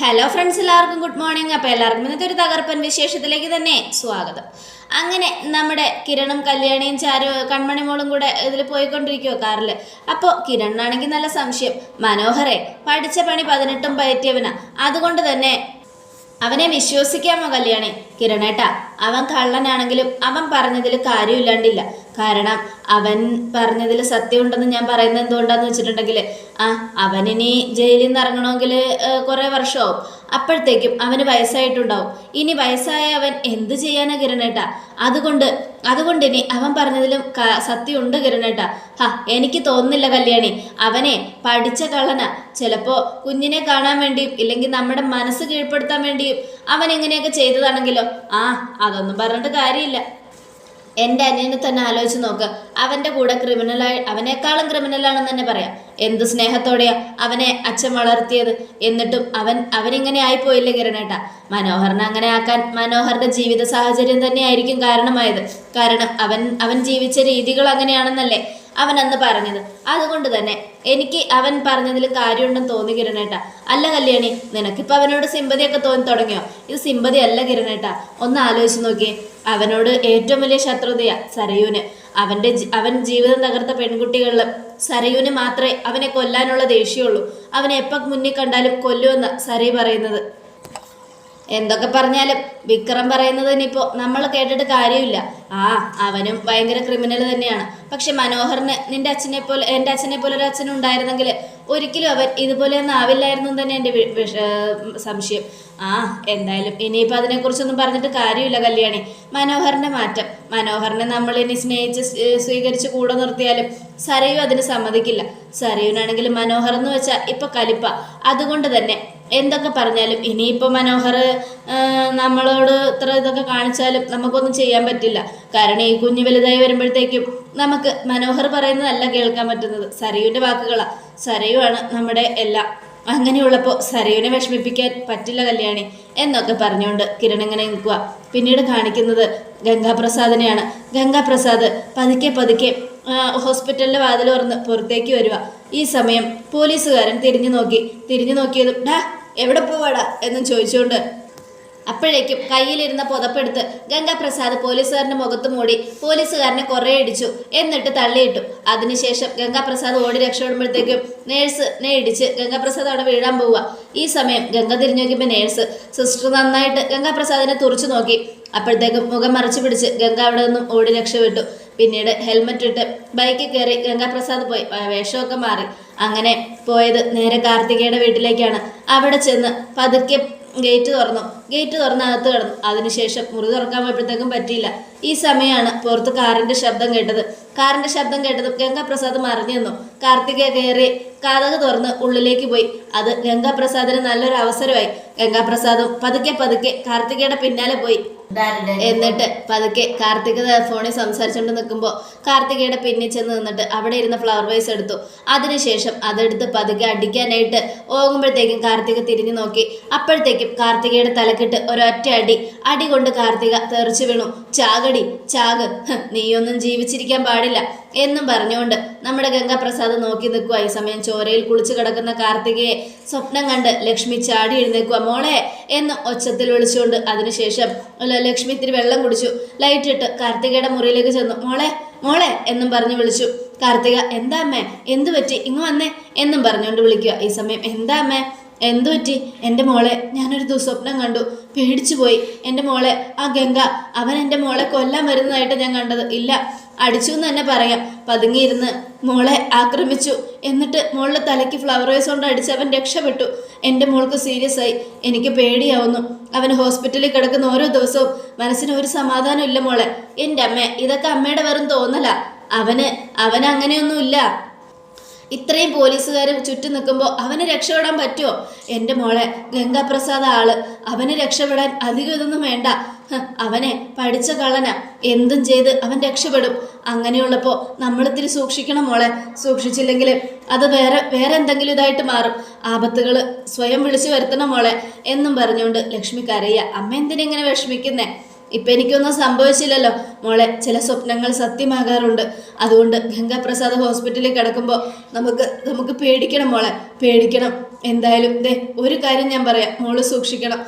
Hello friends എല്ലാവർക്കും good morning അപ്പോൾ എല്ലാവർക്കും ഇന്നത്തെ ഒരു തകർപ്പൻ വിശേഷത്തിലേക്ക് തന്നെ സ്വാഗതം. അങ്ങനെ നമ്മുടെ കിരണും കല്യാണിയും ചാരു കൺമണിമോളും കൂടെ ഇതിൽ പോയിക്കൊണ്ടിരിക്കുമോ കാറിൽ. അപ്പോൾ കിരണിനാണെങ്കിൽ നല്ല സംശയം. മനോഹരെ പഠിച്ച പണി പതിനെട്ടും പയറ്റിയവനാ. അതുകൊണ്ട് തന്നെ അവനെ വിശ്വസിക്കാമോ കല്യാണി? കിരണേട്ടാ അവൻ കള്ളനാണെങ്കിലും അവൻ പറഞ്ഞതിൽ കാര്യമില്ലാണ്ടില്ല. കാരണം അവൻ പറഞ്ഞതിൽ സത്യമുണ്ടെന്ന് ഞാൻ പറയുന്നത് എന്തുകൊണ്ടാന്ന് വെച്ചിട്ടുണ്ടെങ്കിൽ ആ അവനിനി ജയിലിൽ നിന്ന് ഇറങ്ങണമെങ്കിൽ കുറേ വർഷമാവും. അപ്പോഴത്തേക്കും അവന് വയസ്സായിട്ടുണ്ടാവും. ഇനി വയസ്സായ അവൻ എന്ത് ചെയ്യാനാ കിരണേട്ടാ? അതുകൊണ്ട് അതുകൊണ്ട് ഇനി അവൻ പറഞ്ഞതിലും സത്യമുണ്ട് കിരണേട്ട. ഹാ എനിക്ക് തോന്നുന്നില്ല കല്യാണി. അവനെ പഠിച്ച കള്ളന. ചിലപ്പോൾ കുഞ്ഞിനെ കാണാൻ വേണ്ടിയും ഇല്ലെങ്കിൽ നമ്മുടെ മനസ്സ് കീഴ്പ്പെടുത്താൻ വേണ്ടിയും അവൻ ഇങ്ങനെയൊക്കെ ചെയ്തതാണെങ്കിലോ? ആ അതൊന്നും പറഞ്ഞിട്ട് കാര്യമില്ല. എന്റെ അനിയനെ തന്നെ ആലോചിച്ച് നോക്ക്. അവന്റെ കൂടെ ക്രിമിനലായി അവനേക്കാളും ക്രിമിനലാണെന്ന് തന്നെ പറയാം. എന്ത് സ്നേഹത്തോടെയാ അവനെ അച്ഛൻ വളർത്തിയത്. എന്നിട്ടും അവൻ അവനിങ്ങനെ ആയിപ്പോയില്ലേ കിരണേട്ട. മനോഹറിനെ അങ്ങനെ ആക്കാൻ മനോഹറിന്റെ ജീവിത സാഹചര്യം തന്നെയായിരിക്കും കാരണമായത്. കാരണം അവൻ അവൻ ജീവിച്ച രീതികൾ അങ്ങനെയാണെന്നല്ലേ അവൻ പറഞ്ഞത്. അതുകൊണ്ട് തന്നെ എനിക്ക് അവൻ പറഞ്ഞതിൽ കാര്യമുണ്ടെന്ന് തോന്നി കിരണേട്ട. അല്ല കല്യാണി നിനക്കിപ്പോൾ അവനോട് സിമ്പതിയൊക്കെ തോന്നി തുടങ്ങിയോ? ഇത് സിമ്പതി അല്ല കിരണേട്ട. ഒന്ന് ആലോചിച്ച് നോക്കിയേ. അവനോട് ഏറ്റവും വലിയ ശത്രുതയാ സരയൂന്. അവന്റെ അവൻ ജീവിതം തകർത്ത പെൺകുട്ടികളിൽ സരയൂന് മാത്രമേ അവനെ കൊല്ലാനുള്ള ദേഷ്യമുള്ളൂ. അവനെ എപ്പം മുന്നിൽ കണ്ടാലും കൊല്ലുവെന്ന് സരയു പറയുന്നത്. എന്തൊക്കെ പറഞ്ഞാലും വിക്രം പറയുന്നതിനിപ്പോൾ നമ്മൾ കേട്ടിട്ട് കാര്യമില്ല. ആ അവനും ഭയങ്കര ക്രിമിനൽ തന്നെയാണ്. പക്ഷെ മനോഹറിന് നിന്റെ അച്ഛനെ പോലെ എന്റെ അച്ഛനെ പോലെ ഒരു അച്ഛൻ ഉണ്ടായിരുന്നെങ്കിൽ ഒരിക്കലും അവൻ ഇതുപോലെയൊന്നും ആവില്ലായിരുന്നു തന്നെ എന്റെ സംശയം. ആ എന്തായാലും ഇനിയിപ്പോൾ അതിനെക്കുറിച്ചൊന്നും പറഞ്ഞിട്ട് കാര്യമില്ല കല്യാണി. മനോഹറിന്റെ മാറ്റം. മനോഹറിനെ നമ്മൾ ഇനി സ്നേഹിച്ച് സ്വീകരിച്ച് കൂടെ നിർത്തിയാലും സരയു അതിന് സമ്മതിക്കില്ല. സരയുനാണെങ്കിൽ മനോഹർ എന്ന് വെച്ചാൽ ഇപ്പം കലിപ്പ. അതുകൊണ്ട് തന്നെ എന്തൊക്കെ പറഞ്ഞാലും ഇനിയിപ്പോൾ മനോഹർ നമ്മളോട് ഇത്ര ഇതൊക്കെ കാണിച്ചാലും നമുക്കൊന്നും ചെയ്യാൻ പറ്റില്ല. കാരണം ഈ കുഞ്ഞു വലുതായി വരുമ്പോഴത്തേക്കും നമുക്ക് മനോഹർ പറയുന്നതല്ല കേൾക്കാൻ പറ്റുന്നത്. സരയുവിന്റെ വാക്കുകളാണ് സരയുവാണ് നമ്മുടെ എല്ലാം. അങ്ങനെയുള്ളപ്പോൾ സരയുവിനെ വിഷമിപ്പിക്കാൻ പറ്റില്ല കല്യാണി എന്നൊക്കെ പറഞ്ഞുകൊണ്ട് കിരൺ ഇങ്ങനെ നിൽക്കുക പിന്നീട് കാണിക്കുന്നത് ഗംഗാപ്രസാദിനെയാണ്. ഗംഗാപ്രസാദ് പതുക്കെ പതുക്കെ ഹോസ്പിറ്റലിലെ വാതിൽ തുറന്ന് പുറത്തേക്ക് വരിക ഈ സമയം പോലീസുകാരൻ തിരിഞ്ഞു നോക്കി. തിരിഞ്ഞു നോക്കിയതും ഡാ എവിടെ പോവാടാ? എന്നും ചോദിച്ചുകൊണ്ട് അപ്പോഴേക്കും കയ്യിലിരുന്ന പുതപ്പെടുത്ത് ഗംഗാപ്രസാദ് പോലീസുകാരന്റെ മുഖത്ത് മൂടി പോലീസുകാരനെ കുറേ ഇടിച്ചു. എന്നിട്ട് തള്ളിയിട്ടു. അതിനുശേഷം ഗംഗാപ്രസാദ് ഓടി രക്ഷപ്പെടുമ്പോഴത്തേക്കും നേഴ്സ് നേടിച്ച് ഇടിച്ച് ഗംഗാപ്രസാദ് അവിടെ വീഴാൻ പോവുക. ഈ സമയം ഗംഗ തിരിഞ്ഞു നോക്കിയപ്പോൾ നേഴ്സ് സിസ്റ്റർ നന്നായിട്ട് ഗംഗാപ്രസാദിനെ തുറച്ചു നോക്കി. അപ്പോഴത്തേക്കും മുഖം മറച്ചു പിടിച്ച് ഗംഗ അവിടെ നിന്നും ഓടി രക്ഷപ്പെട്ടു. പിന്നീട് ഹെൽമെറ്റ് ഇട്ട് ബൈക്കിൽ കയറി ഗംഗാപ്രസാദ് പോയി. വേഷമൊക്കെ മാറി. അങ്ങനെ പോയത് നേരെ കാർത്തികയുടെ വീട്ടിലേക്കാണ്. അവിടെ ചെന്ന് പതുക്കെ ഗേറ്റ് തുറന്നു. ഗേറ്റ് തുറന്ന് അകത്ത് കിടന്നു. അതിനുശേഷം മുറി തുറക്കാൻ പോയപ്പോഴത്തേക്കും പറ്റിയില്ല. ഈ സമയമാണ് പുറത്ത് കാറിന്റെ ശബ്ദം കേട്ടത്. കാറിന്റെ ശബ്ദം കേട്ടതും ഗംഗാപ്രസാദ് മറിഞ്ഞു നിന്നു. കാർത്തിക കയറി കഥക് തുറന്ന് ഉള്ളിലേക്ക് പോയി. അത് ഗംഗാപ്രസാദിന് നല്ലൊരു അവസരമായി ഗംഗാപ്രസാദും പതുക്കെ പതുക്കെ കാർത്തികയുടെ പിന്നാലെ പോയി. എന്നിട്ട് പതുക്കെ കാർത്തിക ഫോണിൽ സംസാരിച്ചുകൊണ്ട് നിൽക്കുമ്പോൾ കാർത്തികയുടെ പിന്നിൽ ചെന്ന് നിന്നിട്ട് അവിടെ ഇരുന്ന ഫ്ലവർ വൈസ് എടുത്തു. അതിനുശേഷം അതെടുത്ത് പതുക്കെ അടിക്കാനായിട്ട് ഓകുമ്പോഴത്തേക്കും കാർത്തിക തിരിഞ്ഞു നോക്കി. അപ്പോഴത്തേക്കും കാർത്തികയുടെ തലക്കിട്ട് ഒരൊറ്റ അടി. അടി കൊണ്ട് കാർത്തിക തെറിച്ചു വീണു. ചാകടി ചാക്. നീയൊന്നും ജീവിച്ചിരിക്കാൻ പാടില്ല. എന്നും പറഞ്ഞുകൊണ്ട് നമ്മുടെ ഗംഗാപ്രസാദ് നോക്കി നിൽക്കുക ഈ സമയം ചോരയിൽ കുളിച്ചു കിടക്കുന്ന കാർത്തികയെ സ്വപ്നം കണ്ട് ലക്ഷ്മി ചാടി എഴുന്നേക്കുക മോളെ എന്ന് ഒച്ചത്തിൽ വിളിച്ചുകൊണ്ട് അതിനുശേഷം ലക്ഷ്മി ഇത്തിരി വെള്ളം കുടിച്ചു. ലൈറ്റ് ഇട്ട് കാർത്തികയുടെ മുറിയിലേക്ക് ചെന്നു. മോളെ മോളെ എന്നും പറഞ്ഞു വിളിച്ചു. കാർത്തിക എന്താ അമ്മേ? എന്തു പറ്റി? ഇങ്ങ് വന്നേ എന്നും പറഞ്ഞുകൊണ്ട് വിളിക്കുക. ഈ സമയം എന്താ അമ്മേ? എന്തു പറ്റി? എന്റെ മോളെ ഞാനൊരു ദുസ്വപ്നം കണ്ടു. പേടിച്ചു പോയി. എന്റെ മോളെ ആ ഗംഗ അവൻ എന്റെ മോളെ കൊല്ലാൻ വരുന്നതായിട്ട് ഞാൻ കണ്ടത്. ഇല്ല അടിച്ചു എന്ന് തന്നെ പറയാം. പതുങ്ങിയിരുന്ന് മോളെ ആക്രമിച്ചു. എന്നിട്ട് മോളുടെ തലയ്ക്ക് ഫ്ലവർ വേസ് കൊണ്ട് അടിച്ച് അവൻ രക്ഷപ്പെട്ടു. എന്റെ മോൾക്ക് സീരിയസ് ആയി. എനിക്ക് പേടിയാവുന്നു. അവൻ ഹോസ്പിറ്റലിൽ കിടക്കുന്ന ഓരോ ദിവസവും മനസ്സിന് ഒരു സമാധാനം ഇല്ല മോളെ. എന്റെ അമ്മ ഇതൊക്കെ അമ്മയുടെ വെറും തോന്നല. അവന് അവൻ അങ്ങനെയൊന്നുമില്ല ഇത്രയും പോലീസുകാർ ചുറ്റും നിൽക്കുമ്പോൾ അവന് രക്ഷപ്പെടാൻ പറ്റുമോ എന്റെ മോളെ ഗംഗാപ്രസാദ് ആൾ. അവന് രക്ഷപ്പെടാൻ അധികം ഇതൊന്നും വേണ്ട. അവനെ പഠിച്ച കള്ളന. എന്തും ചെയ്ത് അവൻ രക്ഷപ്പെടും. അങ്ങനെയുള്ളപ്പോൾ നമ്മളിത്തിരി സൂക്ഷിക്കണം മോളെ. സൂക്ഷിച്ചില്ലെങ്കിൽ അത് വേറെ വേറെ എന്തെങ്കിലും ഇതായിട്ട് മാറും. ആപത്തുകൾ സ്വയം വിളിച്ചു വരുത്തണം മോളെ. എന്നും പറഞ്ഞുകൊണ്ട് ലക്ഷ്മി അമ്മ എന്തിനെങ്ങനെ വിഷമിക്കുന്നേ? ഇപ്പം എനിക്കൊന്നും സംഭവിച്ചില്ലല്ലോ. മോളെ ചില സ്വപ്നങ്ങൾ സത്യമാകാറുണ്ട്. അതുകൊണ്ട് ഗംഗാപ്രസാദ് ഹോസ്പിറ്റലിൽ കിടക്കുമ്പോൾ നമുക്ക് നമുക്ക് പേടിക്കണം മോളെ പേടിക്കണം. എന്തായാലും ദേ ഒരു കാര്യം ഞാൻ പറയാം. മോൾ സൂക്ഷിക്കണം.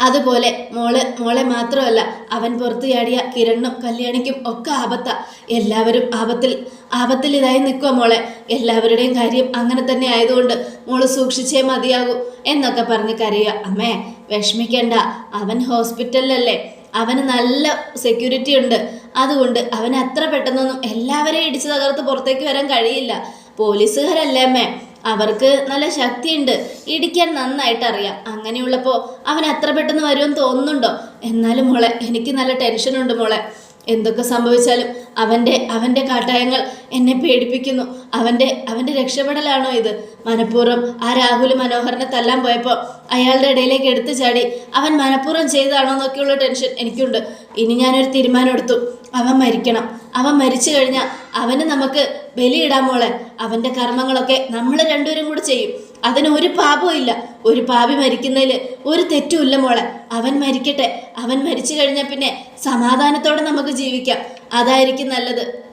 അതുപോലെ മോൾ മോളെ മാത്രമല്ല അവൻ പുറത്തു ചാടിയ കിരണ്ണും കല്യാണിക്കും ഒക്കെ ആപത്ത. എല്ലാവരും ആപത്തിൽ ആപത്തിൽ ഇതായി നിൽക്കുക മോളെ. എല്ലാവരുടെയും കാര്യം അങ്ങനെ തന്നെ ആയതുകൊണ്ട് മോൾ സൂക്ഷിച്ചേ മതിയാകൂ എന്നൊക്കെ പറഞ്ഞ് കരയുക അമ്മേ വിഷമിക്കണ്ട. അവൻ ഹോസ്പിറ്റലിലല്ലേ? അവന് നല്ല സെക്യൂരിറ്റി ഉണ്ട്. അതുകൊണ്ട് അവന് അത്ര പെട്ടെന്നൊന്നും എല്ലാവരെയും ഇടിച്ചു തകർത്ത് പുറത്തേക്ക് വരാൻ കഴിയില്ല. പോലീസുകാരല്ലേ അമ്മേ? അവർക്ക് നല്ല ശക്തിയുണ്ട്. ഇടിക്കാൻ നന്നായിട്ട് അറിയാം. അങ്ങനെയുള്ളപ്പോൾ അവൻ അത്ര പെട്ടെന്ന് വരുമെന്ന് തോന്നുന്നുണ്ടോ? എന്നാലും മോളെ എനിക്ക് നല്ല ടെൻഷനുണ്ട് മോളെ. എന്തൊക്കെ സംഭവിച്ചാലും അവന്റെ അവന്റെ കാട്ടായങ്ങൾ എന്നെ പേടിപ്പിക്കുന്നു. അവന്റെ അവന്റെ രക്ഷപ്പെടലാണോ ഇത്? മനഃപൂർവം ആ രാഹുൽ മനോഹരനെ തല്ലാൻ പോയപ്പോൾ അയാളുടെ ഇടയിലേക്ക് എടുത്തു ചാടി അവൻ മനഃപൂർവം ചെയ്താണോ എന്നൊക്കെയുള്ള ടെൻഷൻ എനിക്കുണ്ട്. ഇനി ഞാനൊരു തീരുമാനം എടുത്തു അവൻ മരിക്കണം. അവൻ മരിച്ചു കഴിഞ്ഞാൽ അവന് നമുക്ക് ബലിയിടാൻ മോളെ. അവന്റെ കർമ്മങ്ങളൊക്കെ നമ്മൾ രണ്ടുപേരും കൂടെ ചെയ്യും. അതിന് ഒരു പാപവും ഇല്ല. ഒരു പാപി മരിക്കുന്നതിൽ ഒരു തെറ്റുമില്ല മോളെ. അവൻ മരിക്കട്ടെ. അവൻ മരിച്ചു കഴിഞ്ഞാൽ പിന്നെ സമാധാനത്തോടെ നമുക്ക് ജീവിക്കാം. അതായിരിക്കും നല്ലത്.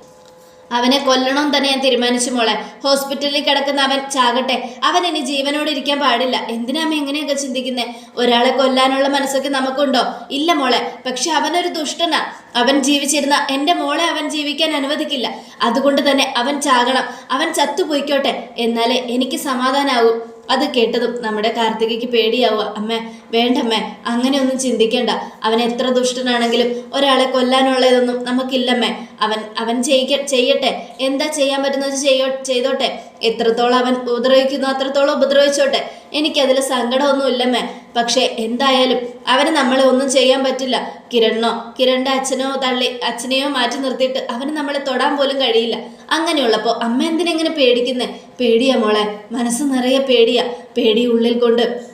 അവനെ കൊല്ലണം തന്നെ ഞാൻ തീരുമാനിച്ചു മോളെ. ഹോസ്പിറ്റലിൽ കിടക്കുന്ന അവൻ ചാകട്ടെ. അവൻ ഇനി ജീവനോടെ ഇരിക്കാൻ പാടില്ല. എന്തിനാ അമ്മ എങ്ങനെയൊക്കെ ചിന്തിക്കുന്നേ? ഒരാളെ കൊല്ലാനുള്ള മനസ്സൊക്കെ നമുക്കുണ്ടോ? ഇല്ല മോളെ. പക്ഷെ അവനൊരു ദുഷ്ടനാ. അവൻ ജീവിച്ചിരുന്ന എന്റെ മോളെ അവൻ ജീവിക്കാൻ അനുവദിക്കില്ല. അതുകൊണ്ട് തന്നെ അവൻ ചാകണം. അവൻ ചത്തുപോയിക്കോട്ടെ. എന്നാലേ എനിക്ക് സമാധാനാവൂ. അത് കേട്ടതും നമ്മുടെ കാർത്തികയ്ക്ക് പേടിയാവുക. അമ്മേ വേണ്ടമ്മേ അങ്ങനെയൊന്നും ചിന്തിക്കേണ്ട. അവൻ എത്ര ദുഷ്ടനാണെങ്കിലും ഒരാളെ കൊല്ലാനുള്ളതൊന്നും നമുക്കില്ലമ്മേ. അവൻ അവൻ ചെയ്യ ചെയ്യട്ടെ. എന്താ ചെയ്യാൻ പറ്റുന്നത് ചെയ്യോ ചെയ്തോട്ടെ. എത്രത്തോളം അവൻ ഉപദ്രവിക്കുന്നു അത്രത്തോളം ഉപദ്രവിച്ചോട്ടെ. എനിക്കതിൽ സങ്കടമൊന്നും ഇല്ലമ്മേ. പക്ഷേ എന്തായാലും അവന് നമ്മളെ ഒന്നും ചെയ്യാൻ പറ്റില്ല. കിരണോ കിരണിന്റെ അച്ഛനോ തള്ളി അച്ഛനെയോ മാറ്റി നിർത്തിയിട്ട് അവന് നമ്മളെ തൊടാൻ പോലും കഴിയില്ല. അങ്ങനെയുള്ളപ്പോൾ അമ്മ എന്തിനെങ്ങനെ പേടിക്കുന്നേ? പേടിയാ മോളെ. മനസ്സ് നിറയെ പേടിയാ. പേടി ഉള്ളിൽ കൊണ്ട്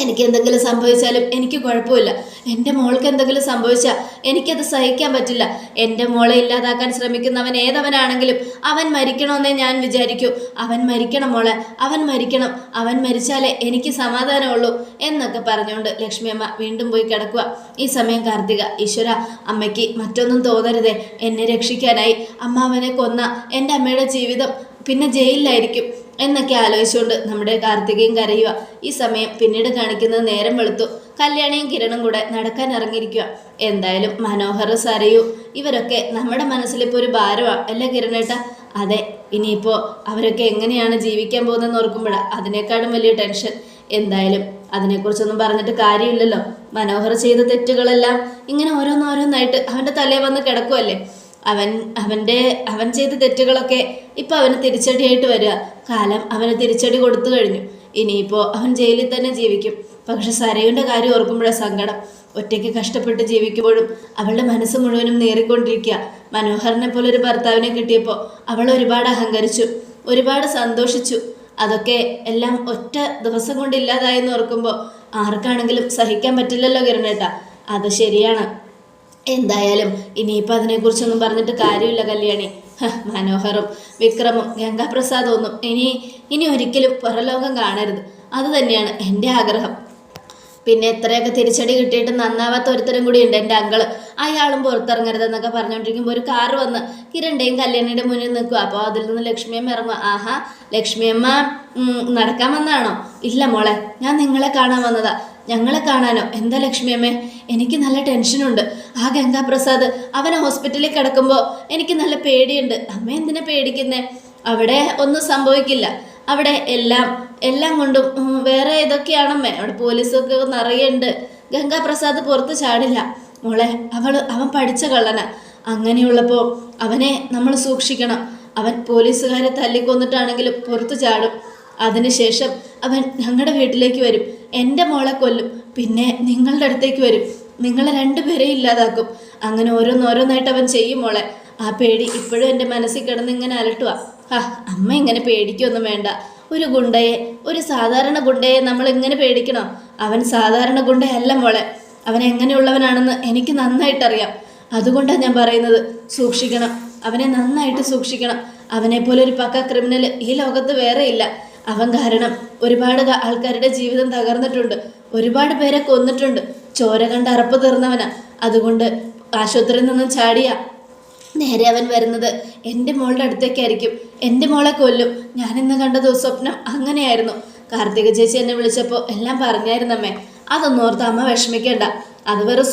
എനിക്ക് എന്തെങ്കിലും സംഭവിച്ചാലും എനിക്ക് കുഴപ്പമില്ല. എന്റെ മോൾക്ക് എന്തെങ്കിലും സംഭവിച്ചാൽ എനിക്കത് സഹിക്കാൻ പറ്റില്ല. എന്റെ മോളെ ഇല്ലാതാക്കാൻ ശ്രമിക്കുന്നവൻ ഏതവനാണെങ്കിലും അവൻ മരിക്കണമെന്നേ ഞാൻ വിചാരിക്കൂ. അവൻ മരിക്കണം മോളെ അവൻ മരിക്കണം അവൻ മരിച്ചാലേ എനിക്ക് സമാധാനമുള്ളൂ എന്നൊക്കെ പറഞ്ഞുകൊണ്ട് ലക്ഷ്മിയമ്മ വീണ്ടും പോയി കിടക്കുക ഈ സമയം കാർത്തിക ഈശ്വര അമ്മയ്ക്ക് മറ്റൊന്നും തോന്നരുതേ. എന്നെ രക്ഷിക്കാനായി അമ്മാവനെ കൊന്ന എന്റെ അമ്മയുടെ ജീവിതം പിന്നെ ജയിലിലായിരിക്കും. എന്നൊക്കെ ആലോചിച്ചുകൊണ്ട് നമ്മുടെ കാർത്തികയും കരയുക ഈ സമയം പിന്നീട് കാണിക്കുന്നത് നേരം വെളുത്തു. കല്യാണിയും കിരണും കൂടെ നടക്കാൻ ഇറങ്ങിയിരിക്കുക എന്തായാലും മനോഹർ സരയു ഇവരൊക്കെ നമ്മുടെ മനസ്സിലിപ്പോൾ ഒരു ഭാരമാണ് അല്ലേ കിരണേട്ട? അതെ ഇനിയിപ്പോൾ അവരൊക്കെ എങ്ങനെയാണ് ജീവിക്കാൻ പോകുന്നതെന്ന് ഓർക്കുമ്പോഴാണ് അതിനേക്കാളും വലിയ ടെൻഷൻ. എന്തായാലും അതിനെക്കുറിച്ചൊന്നും പറഞ്ഞിട്ട് കാര്യമില്ലല്ലോ. മനോഹർ ചെയ്ത തെറ്റുകളെല്ലാം ഇങ്ങനെ ഓരോന്നോരോന്നായിട്ട് അവന്റെ തലേ വന്ന് കിടക്കുമല്ലേ അവൻ അവന്റെ അവൻ ചെയ്ത തെറ്റുകളൊക്കെ ഇപ്പം അവന് തിരിച്ചടിയായിട്ട് വരിക. കാലം അവന് തിരിച്ചടി കൊടുത്തു കഴിഞ്ഞു. ഇനിയിപ്പോൾ അവൻ ജയിലിൽ തന്നെ ജീവിക്കും. പക്ഷെ സരയുടെ കാര്യം ഓർക്കുമ്പോഴാണ് സങ്കടം. ഒറ്റയ്ക്ക് കഷ്ടപ്പെട്ട് ജീവിക്കുമ്പോഴും അവളുടെ മനസ്സ് മുഴുവനും നേറിക്കൊണ്ടിരിക്കുക. മനോഹറിനെ പോലെ ഒരു ഭർത്താവിനെ കിട്ടിയപ്പോൾ അവൾ ഒരുപാട് അഹങ്കരിച്ചു. ഒരുപാട് സന്തോഷിച്ചു. അതൊക്കെ എല്ലാം ഒറ്റ ദിവസം കൊണ്ട് ഇല്ലാതായെന്ന് ഓർക്കുമ്പോൾ ആർക്കാണെങ്കിലും സഹിക്കാൻ പറ്റില്ലല്ലോ കിരണേട്ട. അത് ശരിയാണ്. എന്തായാലും ഇനിയിപ്പോൾ അതിനെക്കുറിച്ചൊന്നും പറഞ്ഞിട്ട് കാര്യമില്ല കല്യാണി. മനോഹറും വിക്രമും ഗംഗാപ്രസാദും ഒന്നും ഇനി ഇനി ഒരിക്കലും പുറലോകം കാണരുത്. അത് തന്നെയാണ് എന്റെ ആഗ്രഹം. പിന്നെ എത്രയൊക്കെ തിരിച്ചടി കിട്ടിയിട്ട് നന്നാവാത്ത ഒരുത്തരും കൂടി ഉണ്ട് എന്റെ അങ്കൾ. അയാളും പുറത്തിറങ്ങരുതെന്നൊക്കെ പറഞ്ഞുകൊണ്ടിരിക്കുമ്പോൾ ഒരു കാറ് വന്ന് കിരണ്ടയും കല്യാണിയുടെ മുന്നിൽ നിൽക്കുക അപ്പോൾ അതിൽ നിന്ന് ലക്ഷ്മിയമ്മ ഇറങ്ങുക ആഹാ ലക്ഷ്മിയമ്മ നടക്കാൻ വന്നാണോ ഇല്ല മോളെ ഞാൻ നിങ്ങളെ കാണാൻ വന്നതാ. ഞങ്ങളെ കാണാനോ? എന്താ ലക്ഷ്മിയമ്മേ എനിക്ക് നല്ല ടെൻഷനുണ്ട്. ആ ഗംഗാപ്രസാദ് അവൻ ഹോസ്പിറ്റലിൽ കിടക്കുമ്പോൾ എനിക്ക് നല്ല പേടിയുണ്ട്. അമ്മ എന്തിനാ പേടിക്കുന്നേ? അവിടെ ഒന്നും സംഭവിക്കില്ല. അവിടെ എല്ലാം എല്ലാം കൊണ്ടും വേറെ ഏതൊക്കെയാണമ്മേ അവിടെ പോലീസൊക്കെ നിറയുണ്ട് ഗംഗാപ്രസാദ് പുറത്ത് ചാടില്ല. മോളെ അവൾ അവൻ പഠിച്ച കള്ളന. അങ്ങനെയുള്ളപ്പോൾ അവനെ നമ്മൾ സൂക്ഷിക്കണം. അവൻ പോലീസുകാരെ തല്ലിക്കൊന്നിട്ടാണെങ്കിലും പുറത്തു ചാടും. അതിനുശേഷം അവൻ ഞങ്ങളുടെ വീട്ടിലേക്ക് വരും. എന്റെ മോളെ കൊല്ലും. പിന്നെ നിങ്ങളുടെ അടുത്തേക്ക് വരും. നിങ്ങളെ രണ്ടുപേരെയും ഇല്ലാതാക്കും. അങ്ങനെ ഓരോന്നോരോന്നായിട്ട് അവൻ ചെയ്യും മോളെ. ആ പേടി ഇപ്പോഴും എന്റെ മനസ്സിൽ കിടന്ന് ഇങ്ങനെ അലട്ടുക ആ അമ്മ ഇങ്ങനെ പേടിക്കൊന്നും വേണ്ട. ഒരു ഗുണ്ടയെ ഒരു സാധാരണ ഗുണ്ടയെ നമ്മൾ ഇങ്ങനെ പേടിക്കണോ? അവൻ സാധാരണ ഗുണ്ടയല്ല മോളെ. അവൻ എങ്ങനെയുള്ളവനാണെന്ന് എനിക്ക് നന്നായിട്ടറിയാം. അതുകൊണ്ടാണ് ഞാൻ പറയുന്നത്. സൂക്ഷിക്കണം. അവനെ നന്നായിട്ട് സൂക്ഷിക്കണം. അവനെപ്പോലെ ഒരു പക്ക ക്രിമിനൽ ഈ ലോകത്ത് വേറെയില്ല അവൻ കാരണം ഒരുപാട് ആൾക്കാരുടെ ജീവിതം തകർന്നിട്ടുണ്ട്. ഒരുപാട് പേരെ കൊന്നിട്ടുണ്ട്. ചോര കണ്ട് അറപ്പ് തീർന്നവനാ. അതുകൊണ്ട് ആശുപത്രിയിൽ നിന്നും ചാടിയ. നേരെ അവൻ വരുന്നത് എന്റെ മോളുടെ അടുത്തേക്കായിരിക്കും. എന്റെ മോളെ കൊല്ലും. ഞാനിന്ന് കണ്ട ദുസ്വപ്നം അങ്ങനെയായിരുന്നു. കാർത്തിക ചേച്ചി എന്നെ വിളിച്ചപ്പോൾ എല്ലാം പറഞ്ഞായിരുന്നമ്മേ. അതൊന്നും ഓർത്ത് അമ്മ വിഷമിക്കേണ്ട. അത് വെറും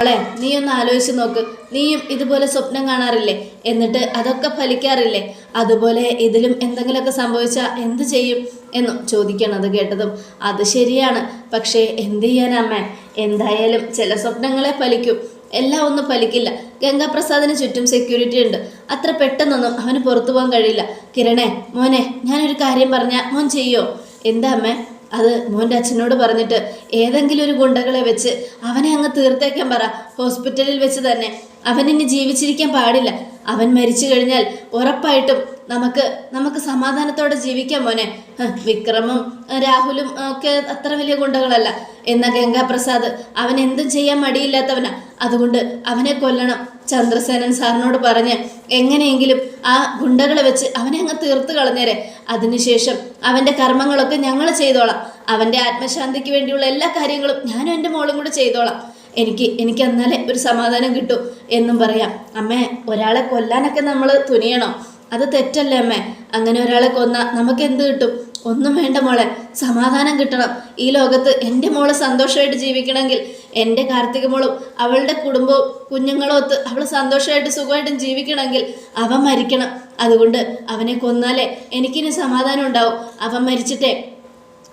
മോളെ നീ ഒന്ന് ആലോചിച്ച് നോക്ക്. നീയും ഇതുപോലെ സ്വപ്നം കാണാറില്ലേ? എന്നിട്ട് അതൊക്കെ ഫലിക്കാറില്ലേ? അതുപോലെ ഇതിലും എന്തെങ്കിലുമൊക്കെ സംഭവിച്ചാൽ എന്ത് ചെയ്യും? എന്നും ചോദിക്കണത് കേട്ടതും അത് ശരിയാണ്. പക്ഷേ എന്ത് ചെയ്യാനമ്മ എന്തായാലും ചില സ്വപ്നങ്ങളെ ഫലിക്കും എല്ലാം ഒന്നും ഫലിക്കില്ല ഗംഗാപ്രസാദിന് ചുറ്റും സെക്യൂരിറ്റി ഉണ്ട്. അത്ര പെട്ടെന്നൊന്നും അവന് പുറത്തു പോകാൻ കഴിയില്ല. കിരണേ മോനെ ഞാനൊരു കാര്യം പറഞ്ഞാൽ മോൻ ചെയ്യോ? എന്താ അമ്മേ? അത് മോന്റെ അച്ഛനോട് പറഞ്ഞിട്ട് ഏതെങ്കിലും ഒരു ഗുണ്ടകളെ വെച്ച് അവനെ അങ്ങ് തീർത്തേക്കാൻ പറ. ഹോസ്പിറ്റലിൽ വെച്ച് തന്നെ. അവൻ ഇനി ജീവിച്ചിരിക്കാൻ പാടില്ല. അവൻ മരിച്ചു കഴിഞ്ഞാൽ ഉറപ്പായിട്ടും നമുക്ക് നമുക്ക് സമാധാനത്തോടെ ജീവിക്കാം മോനെ. വിക്രമും രാഹുലും ഒക്കെ അത്ര വലിയ ഗുണ്ടകളല്ല. എന്ന ഗംഗാപ്രസാദ് അവൻ എന്തും ചെയ്യാൻ മടിയില്ലാത്തവനാ. അതുകൊണ്ട് അവനെ കൊല്ലണം. ചന്ദ്രസേനൻ സാറിനോട് പറഞ്ഞ് എങ്ങനെയെങ്കിലും ആ ഗുണ്ടകളെ വെച്ച് അവനെ അങ്ങ് തീർത്ത് കളഞ്ഞേരെ. അതിനുശേഷം അവന്റെ കർമ്മങ്ങളൊക്കെ ഞങ്ങൾ ചെയ്തോളാം. അവന്റെ ആത്മശാന്തിക്ക് വേണ്ടിയുള്ള എല്ലാ കാര്യങ്ങളും ഞാനും എന്റെ മോളും കൂടെ ചെയ്തോളാം. എനിക്ക് എനിക്ക് എന്നാലേ ഒരു സമാധാനം കിട്ടൂ എന്നും പറയാം. അമ്മേ ഒരാളെ കൊല്ലാനൊക്കെ നമ്മൾ തുനിയണം. അത് തെറ്റല്ലേ അമ്മേ? അങ്ങനെ ഒരാളെ കൊന്ന നമുക്ക് എന്ത് കിട്ടും? ഒന്നും വേണ്ട മോളെ. സമാധാനം കിട്ടണം. ഈ ലോകത്ത് എന്റെ മോൾ സന്തോഷമായിട്ട് ജീവിക്കണമെങ്കിൽ എന്റെ കാർത്തിക മോളും അവളുടെ കുടുംബവും കുഞ്ഞുങ്ങളും ഒത്ത് അവൾ സന്തോഷമായിട്ട് സുഖമായിട്ടും ജീവിക്കണമെങ്കിൽ അവൻ മരിക്കണം. അതുകൊണ്ട് അവനെ കൊന്നാലേ എനിക്കിനി സമാധാനം ഉണ്ടാവും. അവൻ മരിച്ചിട്ടേ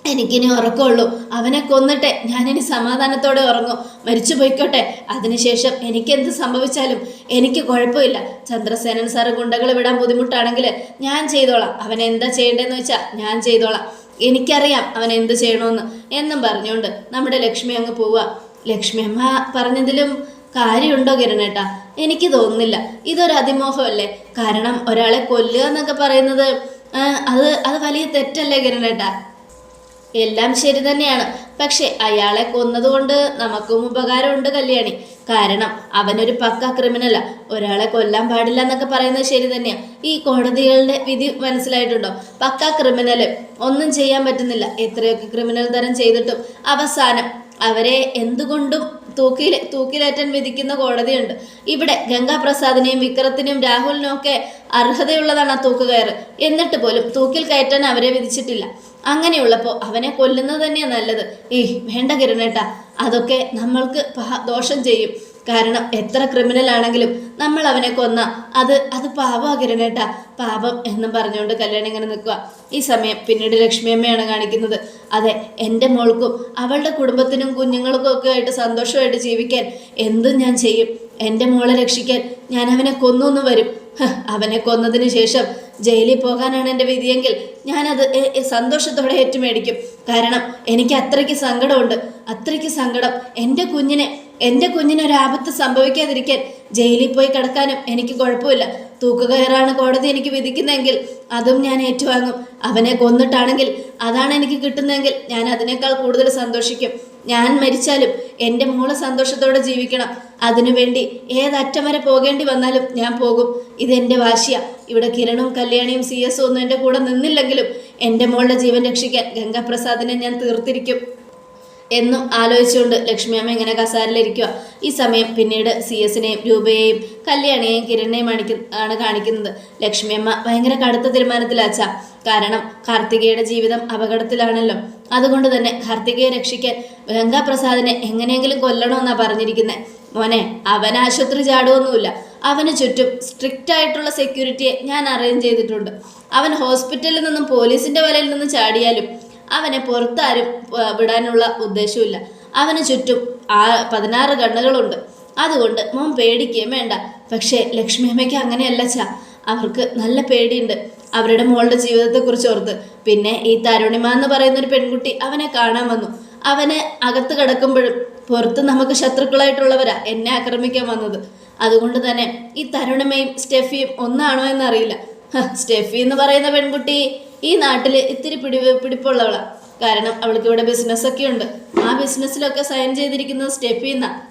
എനിക്കിനി ഉറക്കമുള്ളൂ. അവനെ കൊന്നിട്ടെ ഞാനിനി സമാധാനത്തോടെ ഉറങ്ങും. മരിച്ചു പോയിക്കോട്ടെ. അതിനുശേഷം എനിക്കെന്ത് സംഭവിച്ചാലും എനിക്ക് കുഴപ്പമില്ല. ചന്ദ്രസേനൻ സാറ് ഗുണ്ടകൾ വിടാൻ ബുദ്ധിമുട്ടാണെങ്കിൽ ഞാൻ ചെയ്തോളാം. അവൻ എന്താ ചെയ്യേണ്ടതെന്ന് വെച്ചാൽ ഞാൻ ചെയ്തോളാം. എനിക്കറിയാം അവൻ എന്ത് ചെയ്യണമെന്ന് എന്നും പറഞ്ഞുകൊണ്ട് നമ്മുടെ ലക്ഷ്മി അങ്ങ് പോവുക ലക്ഷ്മി അമ്മ പറഞ്ഞതിലും കാര്യമുണ്ടോ കിരണേട്ടാ? എനിക്ക് തോന്നുന്നില്ല. ഇതൊരു അതിമോഹമല്ലേ? കാരണം ഒരാളെ കൊല്ലുക എന്നൊക്കെ പറയുന്നത് അത് അത് വലിയ തെറ്റല്ലേ കിരണേട്ടാ? എല്ലാം ശരി തന്നെയാണ്. പക്ഷെ അയാളെ കൊന്നതുകൊണ്ട് നമുക്കും ഉപകാരമുണ്ട് കല്യാണി. കാരണം അവനൊരു പക്ക ക്രിമിനലാ. ഒരാളെ കൊല്ലാൻ പാടില്ല എന്നൊക്കെ പറയുന്നത് ശരി തന്നെയാ. ഈ കോടതികളുടെ വിധി മനസ്സിലായിട്ടുണ്ടോ? പക്ക ക്രിമിനൽ ഒന്നും ചെയ്യാൻ പറ്റുന്നില്ല. എത്രയൊക്കെ ക്രിമിനൽ തരം ചെയ്തിട്ടും. അവസാനം അവരെ എന്തുകൊണ്ടും തൂക്കിൽ തൂക്കിലേറ്റൻ വിധിക്കുന്ന കോടതിയുണ്ട്. ഇവിടെ ഗംഗാപ്രസാദിനെയും വിക്രത്തിനെയും രാഹുലിനും ഒക്കെ അർഹതയുള്ളതാണ് ആ തൂക്കുകയറ്. എന്നിട്ട് പോലും തൂക്കിൽ കയറ്റാൻ അവരെ വിധിച്ചിട്ടില്ല. അങ്ങനെയുള്ളപ്പോൾ അവനെ കൊല്ലുന്നത് തന്നെയാണ് നല്ലത്. ഏയ് വേണ്ട കിരണേട്ടാ. അതൊക്കെ നമ്മൾക്ക് ദോഷം ചെയ്യും. കാരണം എത്ര ക്രിമിനൽ ആണെങ്കിലും നമ്മൾ അവനെ കൊന്ന അത് അത് പാപമാ കിരണേട്ട. പാപം എന്നും പറഞ്ഞുകൊണ്ട് കല്യാണം ഇങ്ങനെ നിൽക്കുക ഈ സമയം പിന്നീട് ലക്ഷ്മിയമ്മയാണ് കാണിക്കുന്നത്. അതെ എന്റെ മോൾക്കും അവളുടെ കുടുംബത്തിനും കുഞ്ഞുങ്ങൾക്കും ഒക്കെ ആയിട്ട് സന്തോഷമായിട്ട് ജീവിക്കാൻ എന്തും ഞാൻ ചെയ്യും. എന്റെ മോളെ രക്ഷിക്കാൻ ഞാൻ അവനെ കൊന്നു വരും. അവനെ കൊന്നതിന് ശേഷം ജയിലിൽ പോകാനാണ് എന്റെ വിധിയെങ്കിൽ ഞാനത് സന്തോഷത്തോടെ ഏറ്റുമേടിക്കും. കാരണം എനിക്ക് അത്രയ്ക്ക് സങ്കടമുണ്ട്. അത്രയ്ക്ക് സങ്കടം എന്റെ കുഞ്ഞിനെ എന്റെ കുഞ്ഞിന് ഒരു സംഭവിക്കാതിരിക്കാൻ ജയിലിൽ പോയി കിടക്കാനും എനിക്ക് കുഴപ്പമില്ല. തൂക്കുകയറാണ് കോടതി എനിക്ക് വിധിക്കുന്നതെങ്കിൽ അതും ഞാൻ ഏറ്റുവാങ്ങും. അവനെ കൊന്നിട്ടാണെങ്കിൽ അതാണ് എനിക്ക് കിട്ടുന്നതെങ്കിൽ ഞാൻ അതിനേക്കാൾ കൂടുതൽ സന്തോഷിക്കും. ഞാൻ മരിച്ചാലും എന്റെ മോൾ സന്തോഷത്തോടെ ജീവിക്കണം. അതിനുവേണ്ടി ഏതറ്റം വരെ പോകേണ്ടി വന്നാലും ഞാൻ പോകും. ഇതെന്റെ വാശിയ. ഇവിടെ കിരണും കല്യാണിയും സി എസും ഒന്നും എന്റെ കൂടെ നിന്നില്ലെങ്കിലും എന്റെ മോളുടെ ജീവൻ രക്ഷിക്കാൻ ഗംഗാപ്രസാദിനെ ഞാൻ തീർത്തിരിക്കും. എന്നും ആലോചിച്ചുകൊണ്ട് ലക്ഷ്മി അമ്മ ഇങ്ങനെ കസാരയിലിരിക്കുക ഈ സമയം പിന്നീട് സി എസിനെയും രൂപയെയും കല്യാണിയെയും കിരണിനെയും അണിക്ക ആണ് കാണിക്കുന്നത്. ലക്ഷ്മിയമ്മ ഭയങ്കര കടുത്ത തീരുമാനത്തിലാച്ച കാരണം കാർത്തികയുടെ ജീവിതം അപകടത്തിലാണല്ലോ. അതുകൊണ്ട് തന്നെ കാർത്തികയെ രക്ഷിക്കാൻ ഗംഗാപ്രസാദിനെ എങ്ങനെയെങ്കിലും കൊല്ലണമെന്നാണ് പറഞ്ഞിരിക്കുന്നത് മോനെ അവൻ ആശുപത്രി ചാടുവൊന്നുമില്ല. അവന് ചുറ്റും സ്ട്രിക്റ്റ് ആയിട്ടുള്ള സെക്യൂരിറ്റിയെ ഞാൻ അറേഞ്ച് ചെയ്തിട്ടുണ്ട്. അവൻ ഹോസ്പിറ്റലിൽ നിന്നും പോലീസിന്റെ വലയിൽ നിന്നും ചാടിയാലും അവനെ പുറത്താരും വിടാനുള്ള ഉദ്ദേശമില്ല അവന് ചുറ്റും ആ പതിനാറ് കണ്ണുകളുണ്ട്. അതുകൊണ്ട് മോൻ പേടിക്കുകയും വേണ്ട. പക്ഷേ ലക്ഷ്മി അമ്മയ്ക്ക് അങ്ങനെയല്ല ചാ. അവർക്ക് നല്ല പേടിയുണ്ട്. അവരുടെ മോളുടെ ജീവിതത്തെക്കുറിച്ച് ഓർത്ത്. പിന്നെ ഈ തരുണിമ എന്ന് പറയുന്ന ഒരു പെൺകുട്ടി അവനെ കാണാൻ വന്നു. അവനെ അകത്ത് കിടക്കുമ്പോഴും പുറത്ത് നമുക്ക് ശത്രുക്കളായിട്ടുള്ളവരാ എന്നെ ആക്രമിക്കാൻ വന്നത്. അതുകൊണ്ട് തന്നെ ഈ തരുണമയും സ്റ്റെഫിയും ഒന്നാണോ എന്നറിയില്ല. സ്റ്റെഫി എന്ന് പറയുന്ന പെൺകുട്ടി ഈ നാട്ടിൽ ഇത്തിരി പിടി പിടിപ്പുള്ളവളാണ് കാരണം അവൾക്ക് ഇവിടെ ബിസിനസ് ഒക്കെ ഉണ്ട്. ആ ബിസിനസ്സിലൊക്കെ സൈൻ ചെയ്തിരിക്കുന്നത് സ്റ്റെഫി എന്നാ.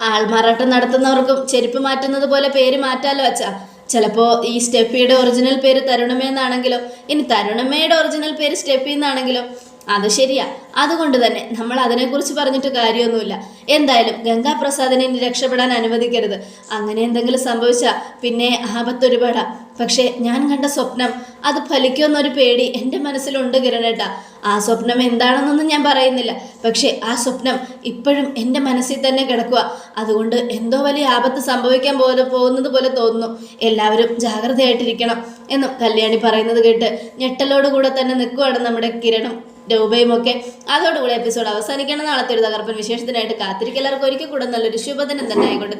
ആൾമാറാട്ടം നടത്തുന്നവർക്കും ചെരുപ്പ് മാറ്റുന്നത് പോലെ പേര് മാറ്റാലോ അച്ഛാ. ചിലപ്പോൾ ഈ സ്റ്റെഫിയുടെ ഒറിജിനൽ പേര് തരുണമേ എന്നാണെങ്കിലോ. ഇനി തരുണമേയുടെ ഒറിജിനൽ പേര് സ്റ്റെഫി എന്നാണെങ്കിലോ. അത് ശരിയാ. അതുകൊണ്ട് തന്നെ നമ്മൾ അതിനെക്കുറിച്ച് പറഞ്ഞിട്ട് കാര്യമൊന്നുമില്ല. എന്തായാലും ഗംഗാപ്രസാദിനെ ഇനി രക്ഷപ്പെടാൻ അനുവദിക്കരുത്. അങ്ങനെ എന്തെങ്കിലും സംഭവിച്ചാൽ പിന്നെ ആപത്തൊരുപാടാ പക്ഷേ ഞാൻ കണ്ട സ്വപ്നം അത് ഫലിക്കുമെന്നൊരു പേടി എന്റെ മനസ്സിലുണ്ട് കിരണേട്ട. ആ സ്വപ്നം എന്താണെന്നൊന്നും ഞാൻ പറയുന്നില്ല. പക്ഷേ ആ സ്വപ്നം ഇപ്പോഴും എന്റെ മനസ്സിൽ തന്നെ കിടക്കുക അതുകൊണ്ട് എന്തോ വലിയ ആപത്ത് സംഭവിക്കാൻ പോലെ പോകുന്നത് പോലെ തോന്നുന്നു. എല്ലാവരും ജാഗ്രതയായിട്ടിരിക്കണം എന്നും കല്യാണി പറയുന്നത് കേട്ട് ഞെട്ടലോടുകൂടെ തന്നെ നിൽക്കുവാണ് നമ്മുടെ കിരണും. രൂപയും ഒക്കെ അതോടുകൂടി എപ്പിസോഡ് അവസാനിക്കണം നാളത്തെ ഒരു തകർപ്പൻ വിശേഷത്തിനായിട്ട് കാത്തിരിക്കും എല്ലാവർക്കും ഒരിക്കൽ കൂടെ നല്ലൊരു ശുഭദിനം തന്നെ ആയിക്കോട്ടെ